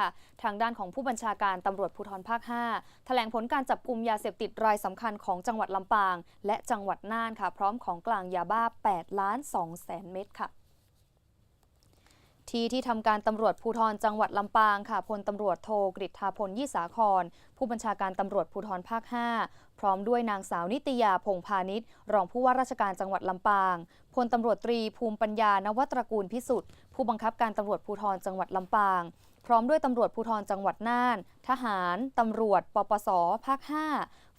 ค่ะทางด้านของผู้บัญชาการตำรวจภูธรภาค 5 แถลงผลการจับกลุ่มยาเสพติดรายสำคัญของจังหวัดลำปาง และจังหวัดน่านค่ะ พร้อมของกลางยาบ้า 8 ล้าน2แสนเม็ดค่ะ ที่ที่ทำการตำรวจภูธรจังหวัดลำปางค่ะพลตำรวจโทกฤษฐาพลยี่สาคร ผู้บัญชาการตำรวจภูธรภาค 5 พร้อมด้วยนางสาวนิตยาพงพาณิชย์รองผู้ว่าราชการจังหวัดลำปางพลตำรวจตรีภูมิปัญญานวัตรกูลพิสุทธิ์ผู้บังคับการตำรวจภูธรจังหวัดลำปาง พร้อมด้วยตำรวจภูธรจังหวัดน่าน ทหาร ตำรวจ ปปส ภาค 5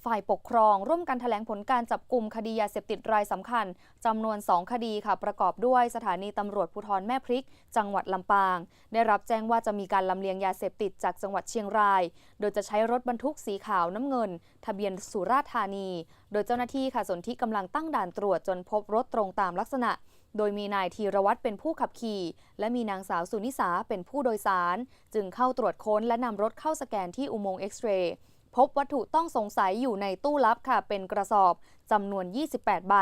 ฝ่ายปกครอง ร่วมกันแถลงผลการจับกลุ่มคดียาเสพติดรายสำคัญจำนวน 2 คดีค่ะ ประกอบด้วยสถานีตำรวจภูธรแม่พริก จังหวัดลำปาง ได้รับแจ้งว่าจะมีการลำเลียงยาเสพติดจากจังหวัดเชียงราย โดยจะใช้รถบรรทุกสีขาวน้ำเงิน ทะเบียนสุราษฎร์ธานี โดยเจ้าหน้าที่ค่ะสนที่กำลังตั้งด่านตรวจจนพบรถตรงตามลักษณะ โดยมีนายธีรวัตรเป็นผู้ขับขี่ และมีนางสาวสุนิสาเป็นผู้โดยสาร จึงเข้าตรวจค้นและนำรถเข้าสแกนที่อุโมงค์เอ็กซเรย์พบวัตถุต้องสงสัยอยู่ในตู้ลับค่ะ เป็นกระสอบจำนวน 28 ใบ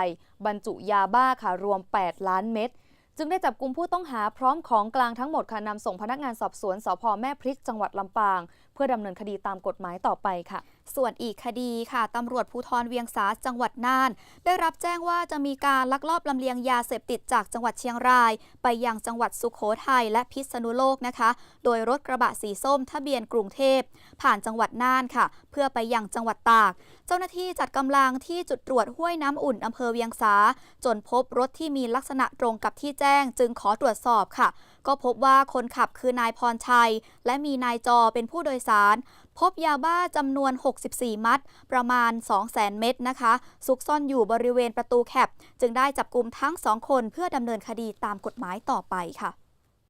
บรรจุยาบ้าค่ะรวม 8 ล้านเม็ดจึงได้จับกลุ่มผู้ต้องหาพร้อมของกลางทั้งหมดค่ะนำส่งพนักงานสอบสวนสพแม่พริกจังหวัดลำปาง พื่อดำเนินคดีตามกฎหมายต่อไปค่ะ ส่วนอีกคดีค่ะตำรวจภูธรเวียงสาจังหวัดน่าน ได้รับแจ้งว่าจะมีการลักลอบลำเลียงยาเสพติดจากจังหวัดเชียงราย ไปยังจังหวัดสุขโขทัยและพิษณุโลกนะคะ โดยรถกระบะสีส้มทะเบียนกรุงเทพ ผ่านจังหวัดน่านค่ะ เพื่อไปยังจังหวัดตาก เจ้าหน้าที่จัดกำลังที่จุดตรวจห้วยน้ำอุ่นอำเภอเวียงสาจนพบรถที่มีลักษณะตรงกับที่แจ้ง จึงขอตรวจสอบค่ะก็พบว่าคนขับคือนายพรชัย และมีนายจอเป็นผู้โดยสาร พบยาบ้าจำนวน 64 มัด ประมาณ 200,000 เม็ดนะคะ ซุกซ่อนอยู่บริเวณประตูแคบจึงได้จับกลุ่มทั้งสองคนเพื่อดำเนินคดีตามกฎหมายต่อไปค่ะ